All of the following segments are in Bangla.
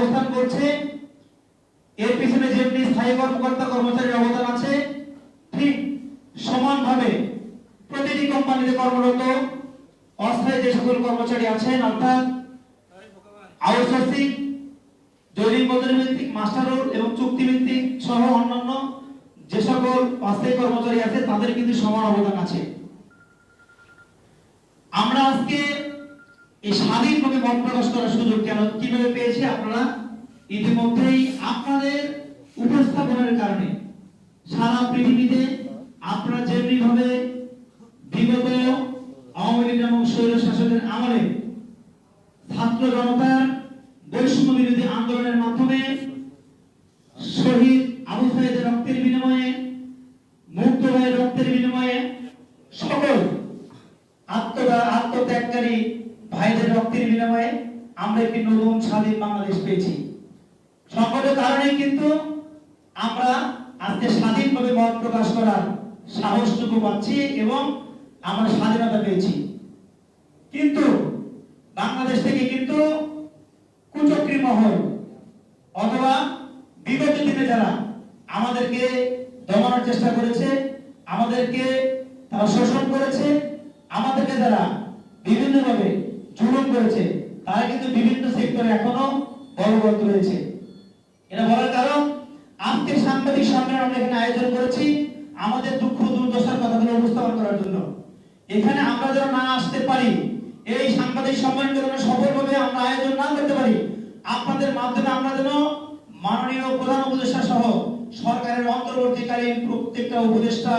অবস্থান করছে। এর পিছনে যেমনি স্থায়ী কর্মকর্তা কর্মচারীর অবদান আছে, ঠিক সমানভাবে প্রতিটি কোম্পানিতে কর্মরত, অস্থায়ী যে সকল কর্মচারী আছেন, অর্থাৎ আউটসোর্সিং, দৈনিক মজুরি ভিত্তিক মাস্টার এবং চুক্তি ভিত্তিক সহ অন্যান্য যে সকল অস্থায়ী কর্মচারী আছে, তাদের কিন্তু সমান অবদান আছে। আমরা আজকে এই স্বাধীনভাবে মত প্রকাশ করার সুযোগ কেন, কীভাবে পেয়েছি আপনারা? ইতিমধ্যেই আপনাদের উপস্থাপনের কারণে সারা পৃথিবীতে আপনারা যেমনিভাবে বিগত আওয়ামী লীগ এবং স্বৈর শাসকের আমলে ছাত্র জনতার বৈষম্য বিরোধী আন্দোলনের মাধ্যমে একটি নতুন স্বাধীন বাংলাদেশ পেয়েছি। সকল কারণে কিন্তু আমরা আজকে স্বাধীনভাবে মত প্রকাশ করার সাহসটুকু পাচ্ছি এবং আমরা স্বাধীনতা পেয়েছি। কিন্তু বাংলাদেশ থেকে কিন্তু কুচক্রী মহল অথবা বিগত দিনে যারা আমাদেরকে দমানোর চেষ্টা করেছে, আমাদেরকে তারা শোষণ করেছে, আমাদেরকে যারা বিভিন্নভাবে জুলুম করেছে তারা কিন্তু বিভিন্ন সেক্টরে এখনও বলবৎ রয়েছে। এটা বলার কারণ আজকে সাংবাদিক সম্মেলন আমরা এখানে আয়োজন করেছি আমাদের দুঃখ দুর্দশার কথাগুলো উপস্থাপন করার জন্য। এখানে আমরা যেন না আসতে পারি, এই সাংবাদিক সম্মেলন যেন সফলভাবে আমরা আয়োজন না করতে পারি, আপনাদের মাধ্যমে আমরা যেন মাননীয় প্রধান উপদেষ্টা সহ সরকারের অন্তর্বর্তীকালীন প্রত্যেকটা উপদেষ্টা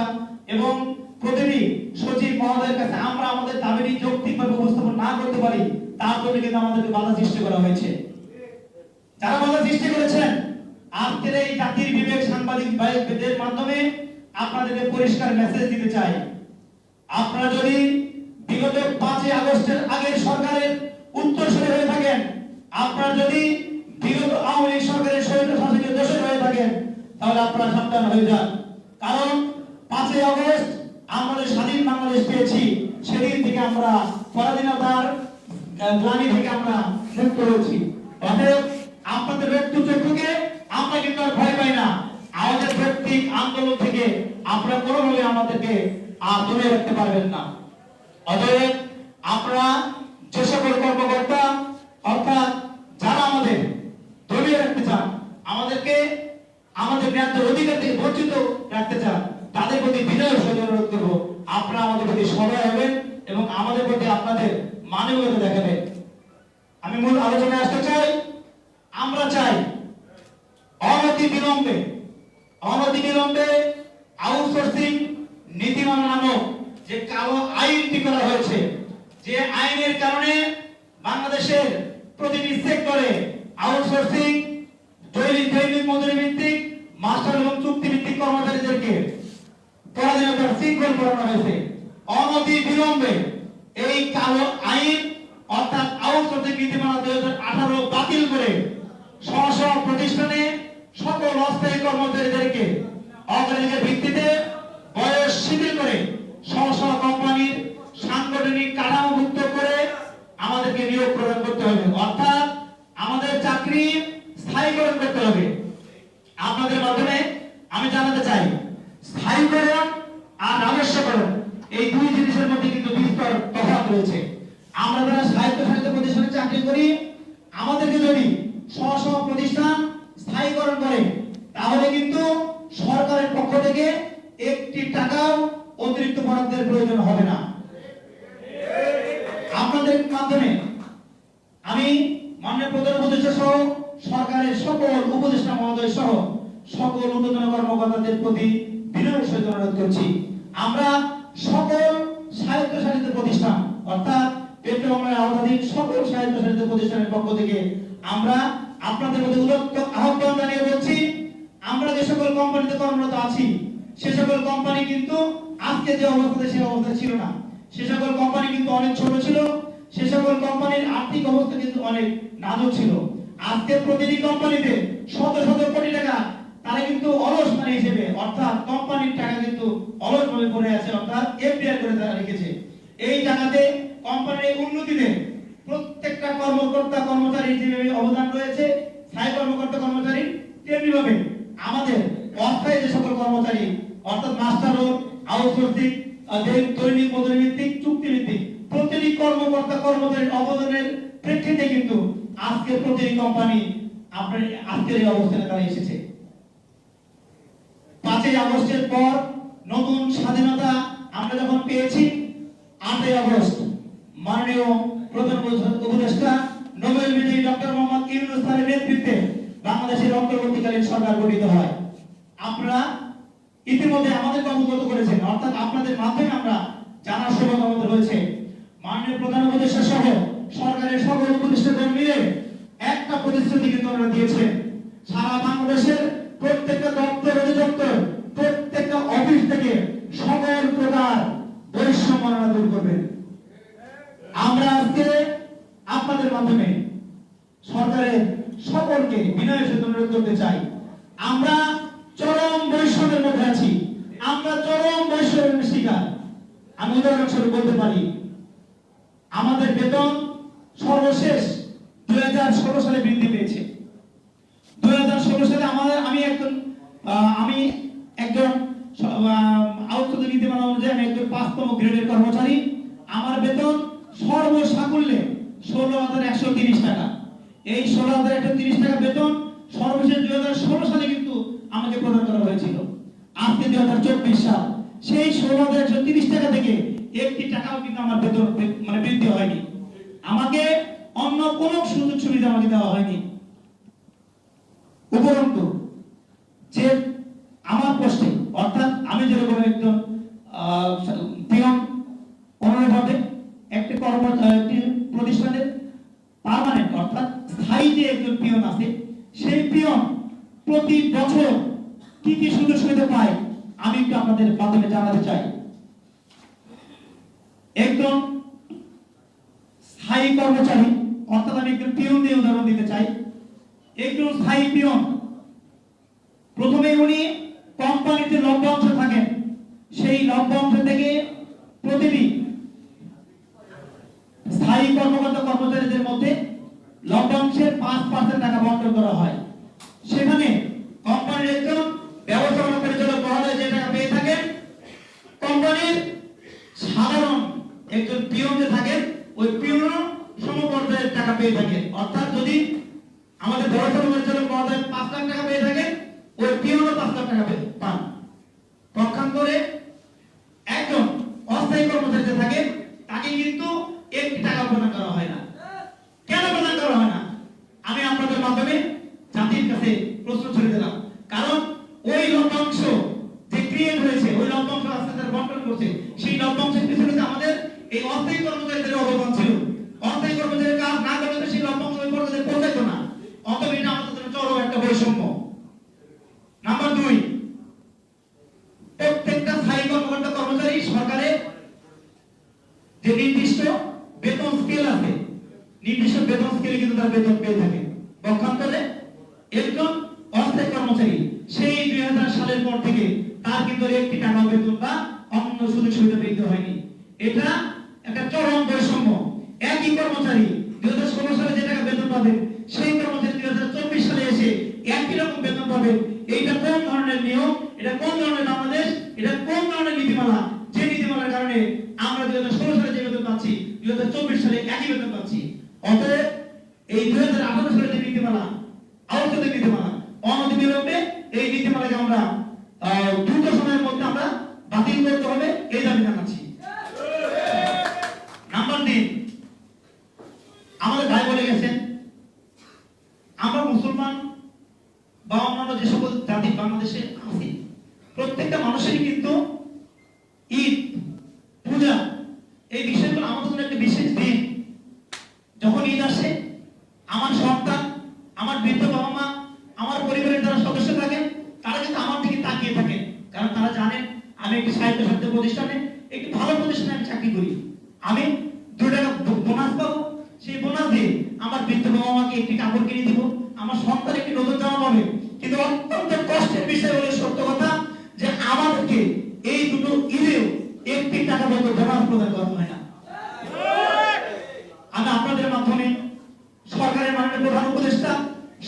এবং প্রতিটি সচিব মহোদয়ের কাছে আমরা আমাদের দাবিটি যৌক্তিকভাবে উপস্থাপন না করতে পারি তার জন্য কিন্তু আমাদেরকে বাধা সৃষ্টি করা হয়েছে। যারা বাধা সৃষ্টি করেছেন, আজকের এই জাতির বিবেক সাংবাদিক ভাইদের মাধ্যমে আপনাদেরকে পরিষ্কার মেসেজ দিতে চাই। আপনারা যদি বিগত পাঁচই আগস্টের আগের সরকারের উত্তরসূরি হয়ে থাকেন, আপনারা যদি বিগত আওয়ামী সরকারের স্বৈর শাসকের দোষর হয়ে থাকেন, তাহলে আপনারা সাবধান হয়ে যান। কারণ পাঁচই আগস্ট আমরা যে স্বাধীন বাংলাদেশ পেয়েছি, সেদিন থেকে আমরা পরাধীনতার গ্লানি থেকে আমরা মুক্ত হয়েছি অতএব আপনাদের ব্যক্তি চক্ষুকে আমরা কিন্তু আর ভয় পাই না। আমাদের ব্যক্তিক আন্দোলন থেকে আপনারা কোনোভাবে আমাদেরকে আর রাখতে পারবেন না। অতএব আমরা যে সকল কর্মকর্তা, অর্থাৎ যারা আমাদের দলীয় রাখতে চান, আমাদেরকে আমাদের ন্যায্য অধিকার থেকে বঞ্চিত রাখতে চান, তাদের প্রতি বিনয় সহযোগ অনুরোধ করব। আপনারা আমাদের প্রতি সদয় এবং আমাদের প্রতি আপনাদের মানে মানবিকতা দেখাবেন আমি মূল আলোচনায় আসতে চাই, আমরা চাই অনতি বিলম্বে অনতি বিলম্বে আউটসোর্সিং নীতিমালা নামক যে কালো আইনটি করা হয়েছে, যে আইনের কারণে বাংলাদেশের প্রতিটি সেক্টরে আউটসোর্সিং দৈনিক দৈনিক মজুরি ভিত্তিক মাস্টার এবং চুক্তি ভিত্তিক কর্মচারীদেরকে পরাধীনতার করানো হয়েছে। অনতি বিলম্বে এই কালো আইন, অর্থাৎ আউটসোর্সিং নীতিমালা দুই হাজার আঠারো বাতিল করে স্ব প্রতিষ্ঠানে সকল অস্থায়ী কর্মচারীদেরকে অগ্রাধিকার ভিত্তিতে বয়স শিথিল করে স্ব স্ব কোম্পানির সাংগঠনিক কাঠামোভুক্ত করে আমাদেরকে নিয়োগ প্রদান করতে হবে অর্থাৎ আমাদের চাকরি স্থায়ীকরণ করতে হবে আপনাদের মাধ্যমে আমি জানাতে চাই স্থায়ীকরণ আর রাজস্বকরণ এই দুই জিনিসের মধ্যে কিন্তু বিস্তর তফাৎ রয়েছে আমরা যারা সাহিত্য সাহিত্য প্রতিষ্ঠানে চাকরি করি আমাদেরকে যদি স্ব স্ব প্রতিষ্ঠান স্থায়ীকরণ করে তাহলে কিন্তু সরকারের পক্ষ থেকে একটি টাকাও অতিরিক্ত বরাদ্দের প্রয়োজন হবে না। আপনাদের মাধ্যমে আমি মাননীয় প্রধান উপদেষ্টা সহ সরকারের সকল উপদেষ্টা মহোদয় সহ সকল ঊর্ধ্বতন কর্মকর্তাদের প্রতি বিনয়ের সহিত অনুরোধ করছি। আমরা সকল স্বায়ত্তশাসিত প্রতিষ্ঠান, অর্থাৎ পেট্রোলের আওতাধীন সকল স্বায়ত্তশাসিত প্রতিষ্ঠানের পক্ষ থেকে আমরা আপনাদের মধ্যে উদ্যোক্ত আহ্বান জানিয়ে বলছি, আমরা যে সকল কোম্পানিতে কর্মরত আছি, সে সকল কোম্পানি কিন্তু আজকে যে অবস্থাতে সে অবস্থা ছিল না। সে সকল কোম্পানি কিন্তু অনেক ছোট ছিল, সে সকল কোম্পানির আর্থিক অবস্থা কিন্তু অনেক নাজুক ছিল। আজকে প্রতিটি কোম্পানিতে শত শত কোটি টাকা, তারা কিন্তু অলস মানে হিসেবে, অর্থাৎ কোম্পানির টাকা কিন্তু অলস ভাবে পড়ে আছে, অর্থাৎ এফডিআর করে তারা রেখেছে। এই টাকাতে কোম্পানির উন্নতিতে প্রত্যেকটা কর্মকর্তা কর্মচারী যেভাবে অবদান রয়েছে, স্থায়ী কর্মকর্তা, কর্মচারী তেমনি ভাবে আমাদের অস্থায়ী যে সকল কর্মচারী, অর্থাৎ মাস্টার ও আউটসোর্সিং দৈনিক মজুরি ভিত্তিক চুক্তি ভিত্তিক প্রতিটি কর্মকর্তা, কর্মচারীর অবদানের প্রেক্ষিতে কিন্তু আজকে প্রতিটি কোম্পানি আপনার আজকের এই অবস্থানে তারা এসেছে। পাঁচই আগস্টের পর নতুন স্বাধীনতা আমরা যখন পেয়েছি, আটই আগস্ট, মাননীয় প্রধান ইতিমধ্যে আমাদের অবগত করেছেন, অর্থাৎ আপনাদের মাধ্যমে আমরা জানার সৌভাগ্য আমাদের হয়েছে। মাননীয় প্রধান উপদেষ্টা সহ সরকারের সকল উপদেষ্টাগণ মিলে একটা প্রতিশ্রুতি আমরা দিয়েছেন। সারা বাংলাদেশের প্রত্যেকটা দপ্তর অধিদপ্তর প্রত্যেকটা অফিস থেকে সকল প্রকার বৈষম্য দূর করবেন আমরা আজকে আপনাদের মাধ্যমে সরকারের সকলকে বিনয়ের সাথে অনুরোধ করতে চাই আমরা চরম বৈষম্যের মধ্যে আছি আমরা চরম বৈষম্যের শিকার আমি উদাহরণস্বরূপ বলতে পারি আমাদের বেতন সর্বশেষ দুই সালে বৃদ্ধি পেয়েছে দুই সালে আমাদের আমি একজন আহ, আমি একজন আউটসোর্সিং নীতিমালা অনুযায়ী আমি একজন পাঁচতম গ্রেডের কর্মচারী। আমার বেতন সর্বসাকুল্যে ষোলো হাজার একশো তিরিশ টাকা। এই ষোলো হাজার একশো তিরিশ টাকা বেতন সর্বশেষ দুই হাজার ষোলো সালে কিন্তু আমাকে প্রদান করা হয়েছিল আজকে দুই হাজার চব্বিশ সাল। সেই ষোলো হাজার একশো তিরিশ টাকা থেকে একটি টাকাও কিন্তু আমার বেতন মানে বৃদ্ধি হয়নি। আমাকে অন্য কোনো সুযোগ সুবিধা আমাকে দেওয়া হয়নি। উপরন্তু যে আমার পোস্টে অর্থাৎ আমি যেরকম একজন পিয়ন অনুরূপভাবে একটি কর্ম প্রতিষ্ঠানের পার্মানেন্ট অর্থাৎ স্থায়ী যে একজন পিয়ন আছে, সেই পিয়ন প্রতি বছর কি কি সুযোগ সুবিধা পায়, আমি একটু আপনাদের মাধ্যমে জানাতে চাই। একজন স্থায়ী কর্মচারী, অর্থাৎ আমি একজন পিয়ন দিয়ে উদাহরণ দিতে চাই, একজন স্থায়ী পিয়ন প্রথমে উনি কোম্পানিতে লভ্যাংশ থাকেন। সেই লভ্যাংশ থেকে প্রতিদিন স্থায়ী কর্মকর্তা কর্মচারীদের মধ্যে লভ্যাংশের পাঁচ পার্সেন্ট টাকা বন্টন করা হয় সেখানে কোম্পানির একজন ব্যবস্থাপনা পরিচালক মহোদয় যে টাকা পেয়ে থাকেন কোম্পানির সাধারণ একজন পিয়ন যে থাকেন ওই পিয়নও সমপর্যায়ের টাকা পেয়ে থাকেন অর্থাৎ যদি আমাদের ব্যবস্থাপনা পরিচালক মহোদয় পাঁচ লাখ টাকা পেয়ে থাকেন ওই পিয়নও পাঁচ লাখ টাকা পেয়ে- পান পক্ষান্তরে একজন অস্থায়ী কর্মচারী যে থাকে তাকে কিন্তু একটি টাকা প্রদান করা হয় না কেন প্রদান করা হয় না আমি আপনাদের মাধ্যমে জাতির কাছে প্রশ্ন ছেড়ে দিলাম কারণ ওই লভ্যাংশ যে ক্রিয়েট হয়েছে, ওই লভ্যাংশ আস্তে আস্তে বন্টন করছে, সেই লভ্যাংশের পিছনে আমাদের এই অস্থায়ী কর্মচারীদের অবদান ছিল অস্থায়ী কর্মচারীর কাজ না করলে তো সেই লভ্যাংশ ওই পর্যায়ে পৌঁছাইত না অতএব এটা আমাদের জন্য চরম একটা বৈষম্য নাম্বার দুই প্রত্যেকটা স্থায়ী কর্মকর্তা কর্মচারী সরকারের যে নির্দিষ্ট বেতন স্কেল আছে নির্দিষ্ট বেতন স্কেলে কিন্তু তার বেতন পেয়ে থাকে পক্ষান্তরে একজন অস্থায়ী কর্মচারী সেই দুই সালের পর থেকে তার কিন্তু একটি বেতন অন্য সুযোগ সুবিধা পেতে হয়নি। এটা একটা চরম বৈষম্য। একই কর্মচারী দুই হাজার ষোলো সালে যে টাকা বেতন পাবেন সেই কর্মচারী দুই হাজার চব্বিশ সালে এসে একই রকম বেতন পাবেন এইটা কোন ধরনের নিয়ম? এটা কোন ধরনের বাংলাদেশ? এটা কোন ধরনের নীতিমালা? যে নীতিমালার কারণে আমরা দুই হাজার ষোলো সালে যে বেতন পাচ্ছি দুই হাজার চব্বিশ সালে একই বেতন পাচ্ছি। অতএব এই দুই হাজার আঠারো সালে যে নীতিমালা, আলোচিত নীতিমালা অনতি বিলম্বে এই নীতিমালাকে আমরা দ্রুত সময়ের মধ্যে আমরা বাতিল করতে হবে, এই দাবি জানাচ্ছি। নাম্বার তিন, আমাদের ভাই বলে গেছেন, আমরা মুসলমান বা অন্যান্য যে সকল জাতি বাংলাদেশে আছি, প্রত্যেকটা মানুষেরই কিন্তু দিব, আমার সন্তান একটি নতুন জামা পাবে কিন্তু অত্যন্ত কষ্টের বিষয় হলো সত্য কথা যে আমাদেরকে এই দুটো ইলেও একটি টাকা পর্যন্ত জামাত প্রদান করা হয় না। আমি আপনাদের মাধ্যমে সরকারের মাননীয় প্রধান উপদেষ্টা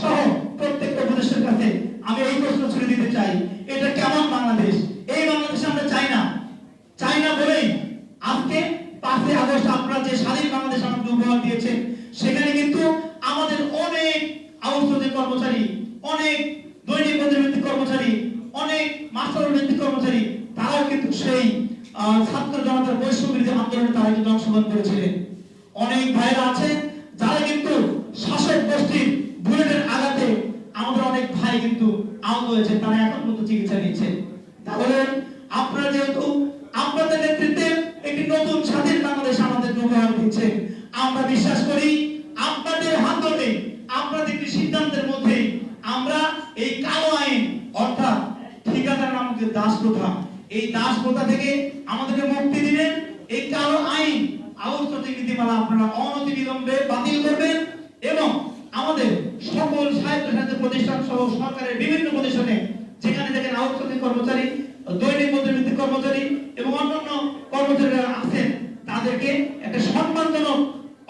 সহ প্রত্যেকটা উপদেষ্টার কাছে আমি এই প্রশ্ন ছুড়ে দিতে চাই, এটা কেমন মাস্টার কর্মচারী, তারাও কিন্তু সেই ছাত্র জনতার বৈষম্য বিরোধী আন্দোলনে তারা কিন্তু অংশগ্রহণ করেছিলেন। অনেক ভাইরা আছে, যারা কিন্তু শাসক গোষ্ঠীর বুলেটের আঘাতে আমাদের অনেক ভাই কিন্তু আহত হয়েছে, তারা এখন পর্যন্ত চিকিৎসা নিচ্ছে। তাহলে আপনারা যেহেতু আপনাদের নেতৃত্বে একটি নতুন স্বাধীন বাংলাদেশ আমাদের উপহার দিচ্ছে, আমরা বিশ্বাস করি আপনাদের হাত ধরে আপনাদের সিদ্ধান্তের মধ্যে আমরা এই কালো আইন, অর্থাৎ যে দাস প্রথা এই দাস প্রথা থেকে আমাদেরকে মুক্তি দিবেন। এই কালো আইন আউটসোর্সিং নীতিমালা আপনারা অনতি বিলম্বে বাতিল করবেন এবং আমাদের সকল স্বায়ত্তশাসিত প্রতিষ্ঠান সহ সরকারের বিভিন্ন প্রতিষ্ঠানে যেখানে দেখেন আউটসোর্সিং কর্মচারী, দৈনিক কর্মচারী এবং অন্যান্য কর্মচারীরা আছেন, তাদেরকে একটা সম্মানজনক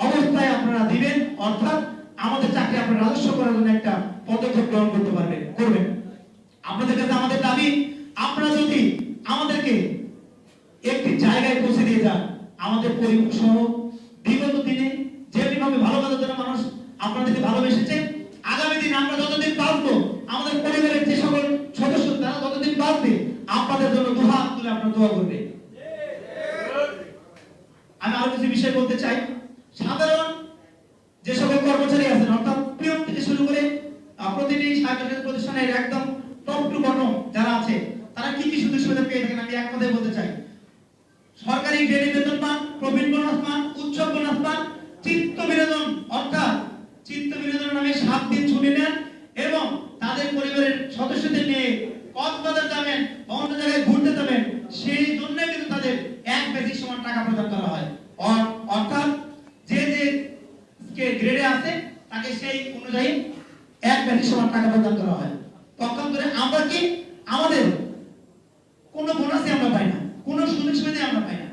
অবস্থায় আপনারা দিবেন। অর্থাৎ আমাদের চাকরি আপনারা রাজস্ব করার জন্য একটা পদক্ষেপ গ্রহণ করতে পারবেন, করবেন। আপনাদের কাছে আমাদের দাবি আপনারা যদি আমাদেরকে একটি জায়গায় পৌঁছে দিয়ে যান, আমাদের পরিবার সহ বিগত দিনে যেমনি ভাবে ভালো কাজের জন্য মানুষ আপনাদেরকে ভালোবেসেছে, আগামী দিন আমরা যতদিন বাঁচবো, আমাদের পরিবারের যে সকল সদস্য, তারা যতদিন বাঁচবে, আপনাদের জন্য দুহাত তুলে আপনারা দোয়া করবে আমি আরও কিছু বিষয় বলতে চাই সাধারণ যে সকল কর্মচারী আছেন অর্থাৎ পিয়ন থেকে শুরু করে আহ, প্রতিটি স্বায়ত্তশাসিত প্রতিষ্ঠানের একদম টপ টু বটম যারা আছে তারা সুবিধা পেয়ে থাকেন আমি এক কথায় বলতে চাই। সরকারি গ্রেডে বেতন পান, প্রবীণ বোনাস পান, উৎসব বোনাস পান, চিত্ত বিনোদন, অর্থাৎ চিত্ত বিনোদন নামে সাত দিন ছুটি নেন এবং তাদের পরিবারের সদস্যদের নিয়ে কক্সবাজার যাবেন, অন্য জায়গায় ঘুরতে যাবেন, সেই জন্য কিন্তু তাদের এক বেশি সমান টাকা প্রদান করা হয়। অর্থাৎ যে যে গ্রেডে আছে, তাকে সেই অনুযায়ী এক বেশি সমান টাকা প্রদান করা হয় পক্ষান্তরে আমরা কি আমাদের কোনো বোনাসই আমরা পাই না কোনো সুযোগ সুবিধা আমরা পাই না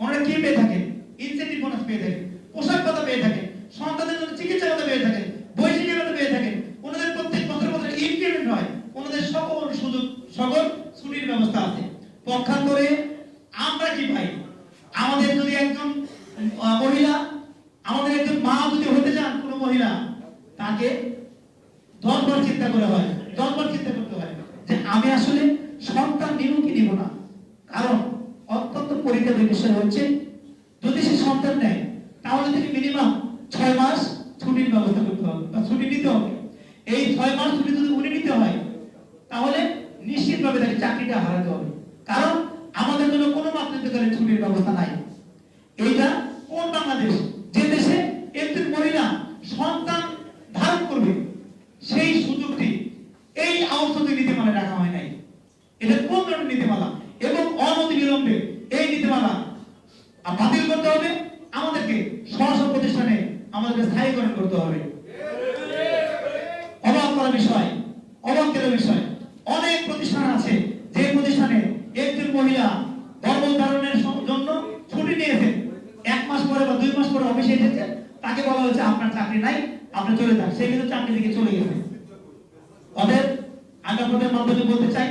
ওনারা কি পেয়ে থাকেন ইনসেন্টিভ বোনাস পেয়ে থাকেন পোশাক ভাতা পেয়ে থাকেন সন্তানদের জন্য চিকিৎসা ভাতা পেয়ে থাকেন বৈশিক ভাতা পেয়ে থাকেন ওনাদের প্রত্যেক বছর বছর ইনক্রিমেন্ট হয় ওনাদের সকল সুযোগ সকল ছুটির ব্যবস্থা আছে পক্ষান্তরে আমরা কি পাই আমাদের যদি একজন মহিলা, আমাদের একজন মা যদি হতে চান, কোনো মহিলা, তাকে দশবার চিন্তা করে হয় দশবার চিন্তা করতে হয় যে আমি আসলে সন্তান নিব কি নিব না? কারণ অত্যন্ত পরীক্ষার বিষয় হচ্ছে, যদি সে সন্তান নেয়, তাহলে থেকে মিনিমাম ছয় মাস ছুটির ব্যবস্থা করতে হবে, বা ছুটি নিতে হবে। এই ছয় মাস ছুটি যদি উনি নিতে হয়, তাহলে নিশ্চিতভাবে তাকে চাকরিটা হারাতে হবে। me gustan ahí. চাকরি থেকে চলে গেছে। অতএব আমি আপনাদের মাধ্যমে বলতে চাই,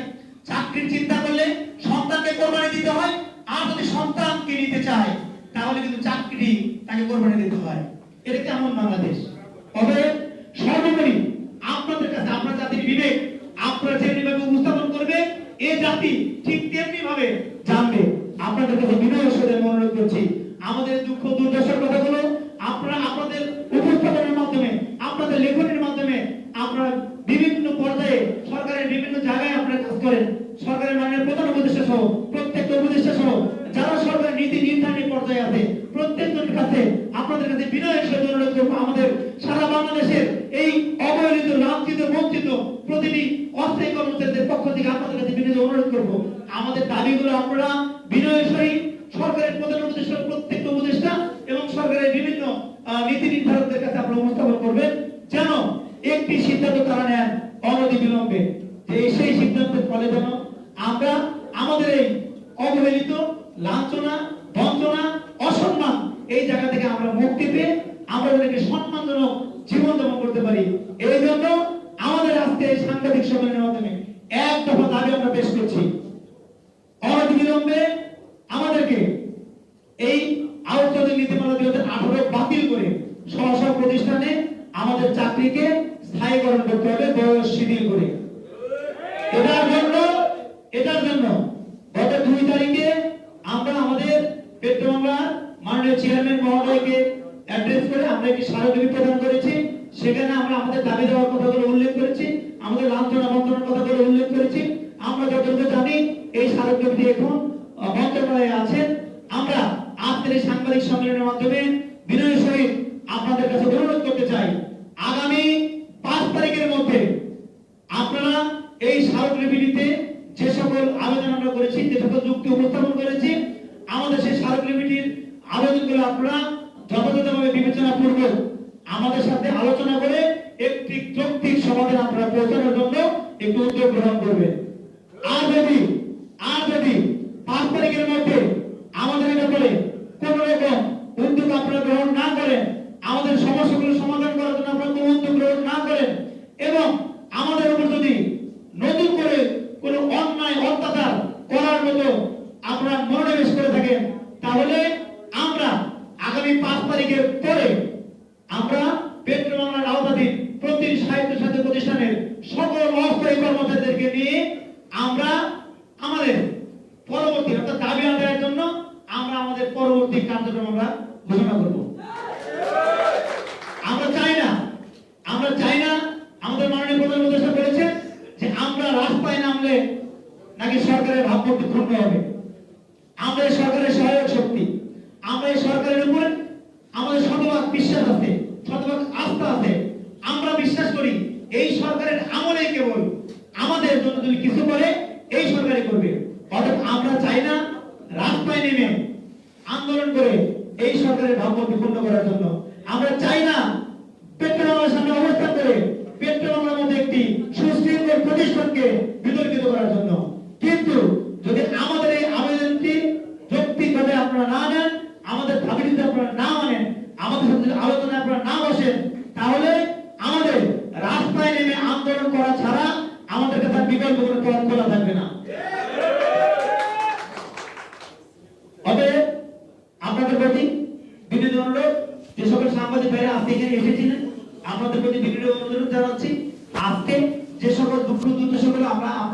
চাকরির চিন্তা করলে সন্তানকে কোরবানি দিতে হয়, আর যদি সন্তানকে নিতে চায়, তাহলে কিন্তু চাকরি তাকে কোরবানি দিতে হয়। এটা কেমন বাংলাদেশ? অতএব সর্বোপরি আপনাদের কাছে, আপনার জাতির বিবেক, আপনারা যেমনি ভাবে উপস্থাপন করবে, এ জাতি ঠিক তেমনি ভাবে জানবে। আপনাদের কাছে বিনয় সরে মনোযোগ করছি, আমাদের দুঃখ দুর্দশার কথাগুলো আপনারা, আপনাদের উপস্থাপনের মাধ্যমে, আপনাদের লেখনের আপনারা বিভিন্ন পর্যায়ে সরকারের বিভিন্ন জায়গায় আপনারা কাজ করেন। সরকারের মাননীয় প্রধান উপদেষ্টা সহ প্রত্যেকটা উপদেষ্টা সহ, যারা সরকারের নীতি নির্ধারণী পর্যায়ে আছে, প্রত্যেকজনের কাছে আপনাদের কাছে বিনয়ের সাথে অনুরোধ করব, আমাদের সারা বাংলাদেশের এই অবহেলিত, লাঞ্ছিত, বঞ্চিত প্রতিটি অস্থায়ী কর্মচারীদের পক্ষ থেকে আপনাদের কাছে বিনয় অনুরোধ করব। আমাদের দাবিগুলো আপনারা বিনয়ের সহিত সরকারের প্রধান উপদেষ্টা প্রত্যেকটা উপদেষ্টা এবং সরকারের বিভিন্ন নীতি নির্ধারকদের কাছে আপনারা উপস্থাপন করবেন, যেন একটি সিদ্ধান্ত তারা নেন অনতি বিলম্বে। যে সেই সিদ্ধান্তের ফলে যেন আমরা আমাদের এই অবহেলিত লাঞ্ছনা, বঞ্চনা, অসম্মান এই জায়গা থেকে আমরা মুক্তি পেয়ে আমরা সম্মানজনক জীবন যাপন করতে পারি এই জন্য আমাদের আজকে আজকে এই সাংবাদিক সম্মেলনের মাধ্যমে এক দফা দাবি আমরা পেশ করছি অনতিবিলম্বে আমাদেরকে এই আলোচনা নীতিমালা দুই হাজার আঠারো বাতিল করে সব প্রতিষ্ঠানে আমাদের চাকরিকে স্থায়ীকরণ করতে হবে বয়স শিথিল করে এটার জন্য এটার জন্য গত দুই তারিখে আমরা আমাদের পেট্রোবাংলার মাননীয় চেয়ারম্যান মহোদয়কে অ্যাড্রেস করে আমরা স্মারকলিপি করেছি, সেখানে আমরা আমাদের দাবি দেওয়ার কথাগুলো উল্লেখ করেছি, আমাদের লাঞ্ছনা বন্ধনের কথাগুলো উল্লেখ করেছি। আমরা যতটুকু জানি, এই স্মারকলিপিটি এখন মন্ত্রণালয়ে আছে আমরা আজকের এই সাংবাদিক সম্মেলনের মাধ্যমে বিনয়ের সহিত আপনাদের কাছে অনুরোধ করতে চাই, আগামী পাঁচ তারিখের মধ্যে আপনারা এই স্মারকলিপিটিতে যে সকল আবেদন আমরা করেছি, যে সকল যুক্তি উপস্থাপন করেছি, আমাদের সেই স্মারকলিপিটির আবেদনগুলো আপনারা যথাযথভাবে বিবেচনা পূর্বক আমাদের সাথে আলোচনা করে একটি যৌক্তিক সমাধান আপনারা পৌঁছানোর জন্য একটু উদ্যোগ গ্রহণ করবেন। আর যদি আর যদি পাঁচ তারিখের মধ্যে আমাদের এই ব্যাপারে কোন রকম উদ্যোগ আপনারা গ্রহণ না করেন আমাদের সমস্যাগুলো সমাধান করার জন্য আপনারা কোনো উদ্যোগ গ্রহণ না করেন এবং আমাদের উপর যদি নতুন করে কোনো অন্যায় অত্যাচার করার মতো আপনারা মনোনিবেশ করে থাকেন তাহলে আমরা আগামী পাঁচ তারিখের পরে আমরা পেট্রোল বাংলার আওতাধীন প্রতি সাহিত্য সাথী প্রতিষ্ঠানের সকল অস্থায়ী কর্মচারীদেরকে নিয়ে আমরা আমাদের পরবর্তী অর্থাৎ দাবি আদায়ের জন্য আমরা আমাদের পরবর্তী কার্যক্রম আমরা ঘোষণা করব। আমরা চাই না, আমরা চাই না আমাদের মাননীয় প্রধান উপদেষ্টা বলেছেন যে আমরা রাস্তায় নামলে নাকি সরকারের ভাবমূর্তি ক্ষুণ্ণ হবে। আমরা সরকারের সহায়ক শক্তি, আমরা এই সরকারের উপর আমাদের শতভাগ বিশ্বাস আছে।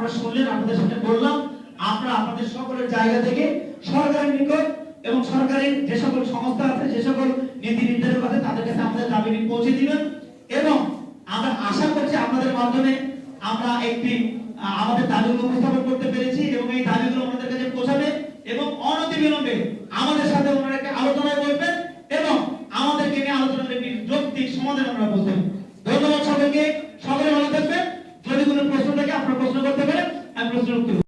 আপনারা শুনলেন, আপনাদের সাথে বললাম আমরা আপনাদের সকলের জায়গা থেকে সরকারের নিকট এবং সরকারের যে সকল সংস্থা আছে, যে সকল নীতি নির্ধারক আছে, তাদের কাছে আমাদের দাবি পৌঁছে দিবেন। এবং আমরা আশা করছি আপনাদের মাধ্যমে আমরা একটি আমাদের দাবিগুলো উপস্থাপন করতে পেরেছি এবং এই দাবিগুলো আমাদের কাছে পৌঁছাবে এবং অনতিবিলম্বে আমাদের সাথে ওনারা একটা আলোচনায় বলবেন এবং আমাদেরকে নিয়ে আলোচনার একটি যৌক্তিক সমাধান আমরা বলতেন ধন্যবাদ।